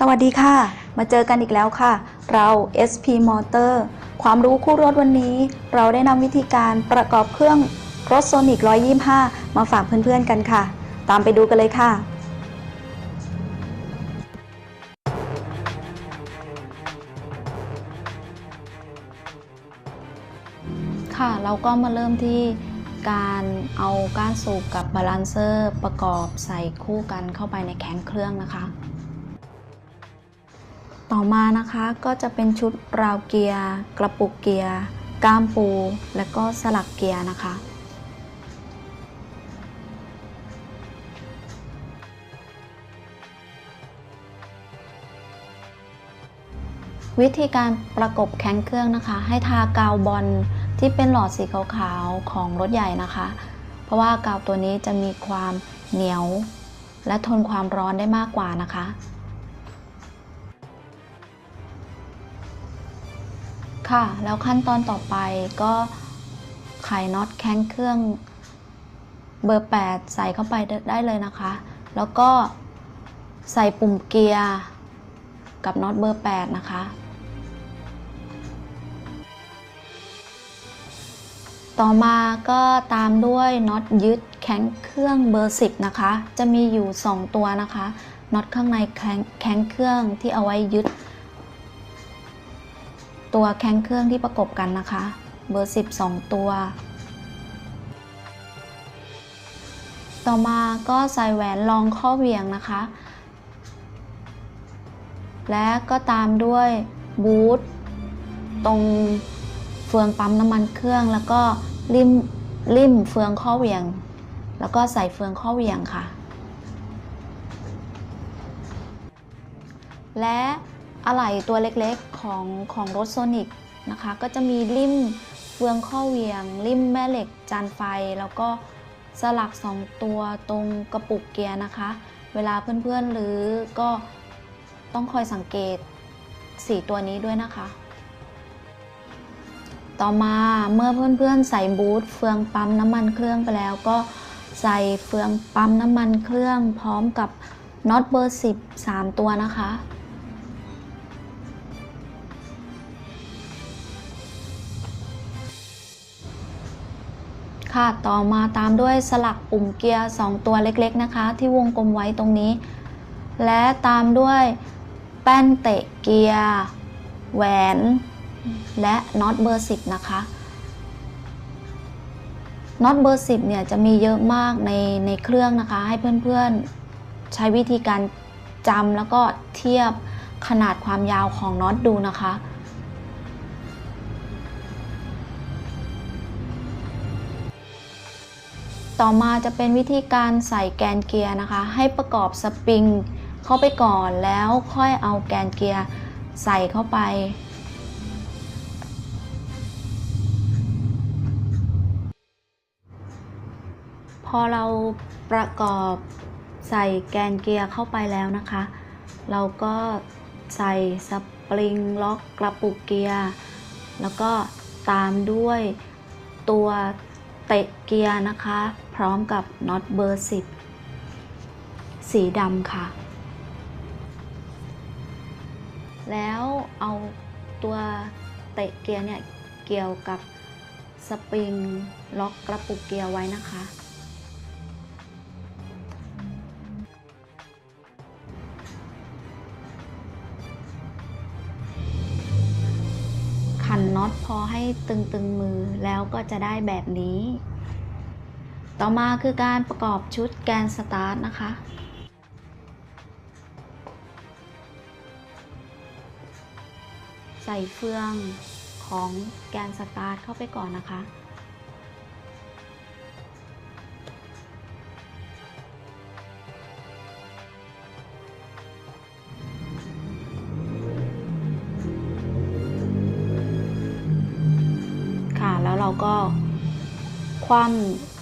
สวัสดีค่ะ มาเจอกันอีกแล้วค่ะ เรา SP Motor ความรู้คู่รถวันนี้ เราได้นำวิธีการประกอบเครื่องรถ Sonic 125 มาฝากเพื่อนๆกันค่ะ ตามไปดูกันเลยค่ะ ค่ะเราก็มาเริ่มที่การเอาก้านสูบกับบาลานเซอร์ประกอบใส่คู่กันเข้าไปในแข็งเครื่องนะคะ ต่อมานะคะก็จะเป็นชุดราวเกียร์ กระปุกเกียร์ก้ามปู และก็สลักเกียร์นะคะ วิธีการประกบแข้งเครื่องนะคะ ให้ทากาวบอลที่เป็นหลอดสีขาวๆของรถใหญ่นะคะ เพราะว่ากาวตัวนี้จะมีความเหนียว และทนความร้อนได้มากกว่านะคะ ค่ะ แล้วขั้นตอนต่อไปก็ไขน็อตแข้งเครื่องเบอร์ 8 ใส่เข้าไปได้เลยนะคะ แล้วก็ใส่ปุ่มเกียร์กับน็อตเบอร์ 8 นะคะ ต่อมาก็ตามด้วยน็อตยึดแข้งเครื่องเบอร์ 10 นะคะ จะมีอยู่ 2 ตัวนะคะน็อตข้างในแข้งแข้งเครื่องที่เอาไว้ยึด ตัวแข้งเครื่องที่ประกบกันนะคะ เบอร์ 12 ตัว ต่อมาก็ใส่แหวนรองข้อเหวียงนะคะ และก็ตามด้วยบูทตรงเฟืองปั๊มน้ำมันเครื่อง แล้วก็ริมริมเฟืองข้อเหวียง แล้วก็ใส่เฟืองข้อเหวียงค่ะ และ อะไหล่ตัวเล็กๆของของรถโซนิกนะคะก็จะมีริมเฟืองข้อเหวี่ยง ริมแม่เหล็กจานไฟ แล้วก็สลัก 2 ตัวตรงกระปุกเกียร์นะคะ เวลาเพื่อนๆหรือก็ต้องคอยสังเกต 4 ตัวนี้ด้วยนะคะ ต่อมาเมื่อเพื่อนๆใส่บูทเฟืองปั๊มน้ำมันเครื่องไปแล้วก็ใส่เฟืองปั๊มน้ำมันเครื่องพร้อมกับน็อตเบอร์ 10 3 ตัวนะคะ ค่ะ ต่อมาตามด้วยสลักปุ่มเกียร์ 2 ตัวเล็กๆนะคะ ที่วงกลมไว้ตรงนี้ และตามด้วยแป้นเตะเกียร์ แหวน และน็อตเบอร์ 10 นะคะน็อตเบอร์10เนี่ยจะมีเยอะมากในในเครื่องนะคะ ให้เพื่อนๆใช้วิธีการจำแล้วก็เทียบขนาดความยาวของน็อตดูนะคะ ต่อมาจะเป็นวิธีการใส่แกนเกียร์นะคะ ให้ประกอบสปริงเข้าไปก่อนแล้วค่อยเอาแกนเกียร์ใส่เข้าไป พอเราประกอบใส่แกนเกียร์เข้าไปแล้วนะคะ เราก็ใส่สปริงล็อกกระปุกเกียร์แล้วก็ตามด้วยตัวเตะเกียร์นะคะ พร้อมกับน็อตเบอร์ 10 สีดำค่ะ แล้วเอาตัวเตะเกียร์เนี่ย เกี่ยวกับสปริงล็อกกระปุกเกียร์ไว้นะคะ ขันน็อตพอให้ตึงๆมือแล้วก็จะได้แบบนี้ ต่อมาคือการประกอบชุดแกนสตาร์ทนะคะ ใส่เฟืองของแกนสตาร์ทเข้าไปก่อนนะคะค่ะแล้วเราก็คว่ำ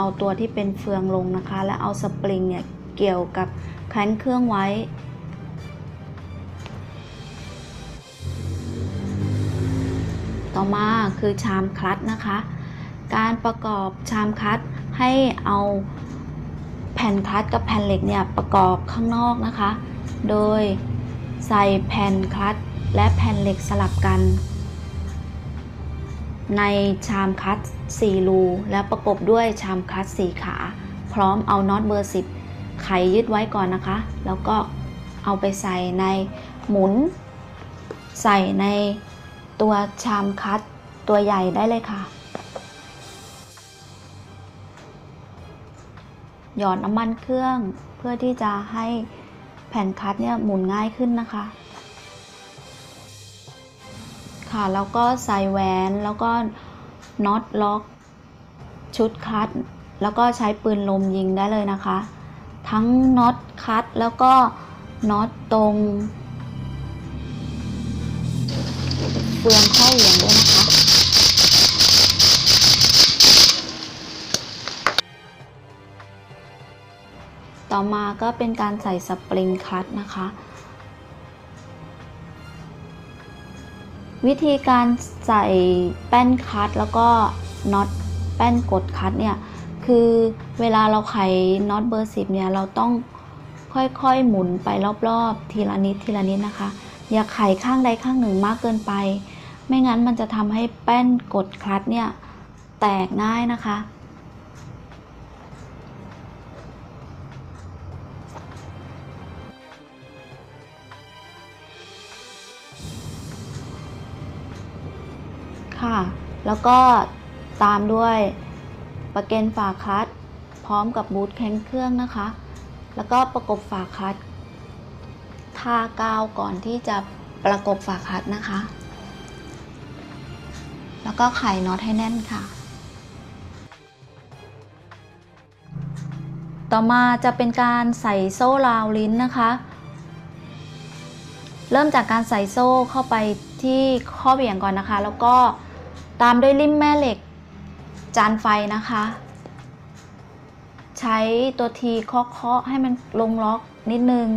เอาตัวที่เป็นเฟืองลงนะคะ และเอาสปริงเนี่ยเกี่ยวกับแข้งเครื่องไว้ต่อมาคือชามคลัตนะคะ การประกอบชามคลัตให้เอาแผ่นคลัตกับแผ่นเหล็กเนี่ยประกอบข้างนอกนะคะ โดยใส่แผ่นคลัตและแผ่นเหล็กสลับกัน ในชามคัตช์4รูแล้วประกบด้วยชามคัตช์4ขา พร้อมเอาน็อตเบอร์ 10 ไขยึดไว้ก่อนนะคะ แล้วก็เอาไปใส่ในหมุน ใส่ในตัวชามคัตตัวใหญ่ได้เลยค่ะ หยอดน้ำมันเครื่องเพื่อที่จะให้แผ่นคัตเนี่ยหมุนง่ายขึ้นนะคะ ค่ะ แล้วก็ใส่แหวนแล้วก็น็อตล็อก ชุดคัตแล้วก็ใช้ปืนลมยิงได้เลยนะคะ ทั้งน็อตคัตแล้วก็น็อตตรงเฟืองข้อเหวี่ยงด้วยนะคะ ต่อมาก็เป็นการใส่สปริงคัตนะคะ วิธีการใส่แป้นคัตแล้วก็น็อตแป้นกดคัตเนี่ยคือเวลาเราไขน็อตเบอร์สิบเนี่ยเราต้องค่อยๆหมุนไปรอบๆ ทีละนิดทีละนิดนะคะ อย่าไขข้างใดข้างหนึ่งมากเกินไป ไม่งั้นมันจะทำให้แป้นกดคลัตเนี่ยแตกง่ายนะคะ ค่ะ แล้วก็ตามด้วยประเกนฝาคลัตพร้อมกับบูทแข็งเครื่องนะคะ แล้วก็ประกบฝาคลัตทากาวก่อนที่จะประกบฝาคลัตนะคะ แล้วก็ไขน็อตให้แน่นค่ะ ต่อมาจะเป็นการใส่โซ่ราวลิ้นนะคะ เริ่มจากการใส่โซ่เข้าไปที่ข้อเบี่ยงก่อนนะคะ แล้วก็ ตามด้วยริ่มแม่เหล็ก จานไฟนะคะ ใช้ตัวทีเคาะๆให้มันลงล็อกนิดนึง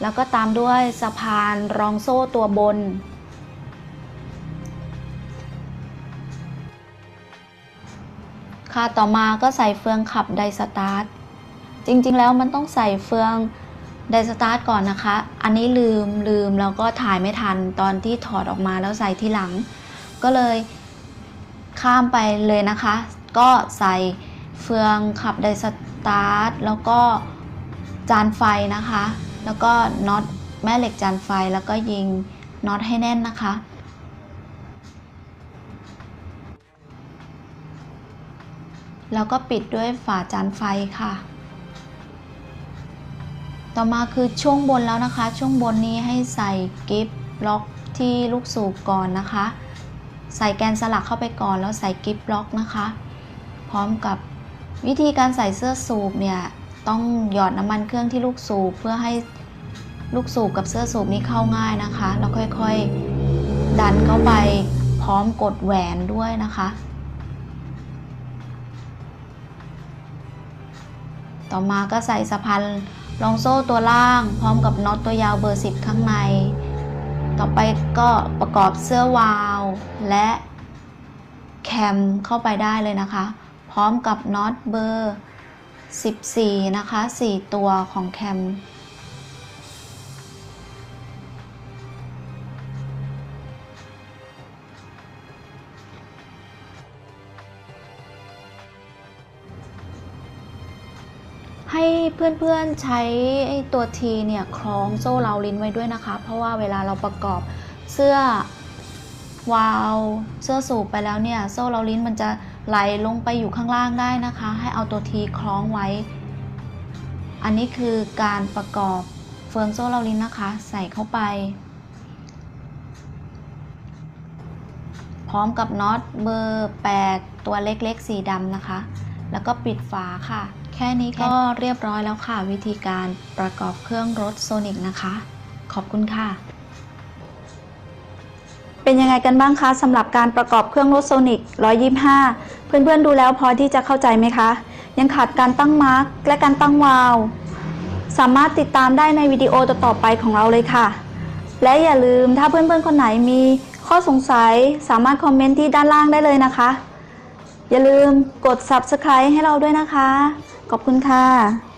แล้วก็ตามด้วยสะพานรองโซ่ตัวบน ค่ะต่อมาก็ใส่เฟืองขับไดสตาร์ทจริงๆแล้วมันต้องใส่เฟือง ไดสตาร์ทก่อนนะคะ อันนี้ลืมลืมแล้วก็ถ่ายไม่ทันตอนที่ถอดออกมาแล้วใส่ที่หลัง ก็เลยข้ามไปเลยนะคะ ก็ใส่เฟืองขับไดสตาร์ทแล้วก็จานไฟนะคะ แล้วก็น็อตแม่เหล็กจานไฟแล้วก็ยิงน็อตให้แน่นนะคะ แล้วก็ปิดด้วยฝาจานไฟค่ะ ต่อมาคือช่วงบนแล้วนะคะ ช่วงบนนี้ให้ใส่กิฟล็อกที่ลูกสูบก่อนนะคะ ใส่แกนสลักเข้าไปก่อนแล้วใส่กิฟล็อกนะคะ พร้อมกับวิธีการใส่เสื้อสูบเนี่ยต้องหยอดน้ำมันเครื่องที่ลูกสูบเพื่อให้ลูกสูบกับเสื้อสูบนี้เข้าง่ายนะคะ แล้วค่อยๆ ดันเข้าไปพร้อมกดแหวนด้วยนะคะ ต่อมาก็ใส่สะพาน รองโซ่ตัวล่าง พร้อมกับน็อตตัวยาวเบอร์ 10 ข้างใน ต่อไปก็ประกอบเสื้อวาลวและแคมเข้าไปได้เลยนะคะ พร้อมกับน็อตเบอร์ 14 นะคะ 4 ตัวของแคม ให้เพื่อนๆใช้ตัวทีเนี่ยคล้องโซ่เราลิ้นไว้ด้วยนะคะ เพราะว่าเวลาเราประกอบเสื้อวาลวเสื้อสูบไปแล้วเนี่ยโซ่เราลิ้นมันจะไหลลงไปอยู่ข้างล่างได้นะคะ ให้เอาตัวทีคล้องไว้ อันนี้คือการประกอบเฟืองโซ่เราลิ้นนะคะ ใส่เข้าไป พร้อมกับน็อตเบอร์ 8 ตัวเล็กๆ สีดำนะคะ แล้วก็ปิดฝาค่ะ แค่นี้ก็เรียบร้อยแล้วค่ะ วิธีการประกอบเครื่องรถโซนิกนะคะ ขอบคุณค่ะ เป็นยังไงกันบ้างคะสำหรับการประกอบเครื่องรถโซนิก125 เพื่อนๆดูแล้วพอที่จะเข้าใจไหมคะ ยังขาดการตั้งมาร์กและการตั้งวาล์วสามารถติดตามได้ในวิดีโอต่อๆไปของเราเลยค่ะ และอย่าลืมถ้าเพื่อนๆคนไหนมีข้อสงสัยสามารถคอมเมนต์ที่ด้านล่างได้เลยนะคะ อย่าลืมกด subscribe ให้เราด้วยนะคะ ขอบคุณค่ะ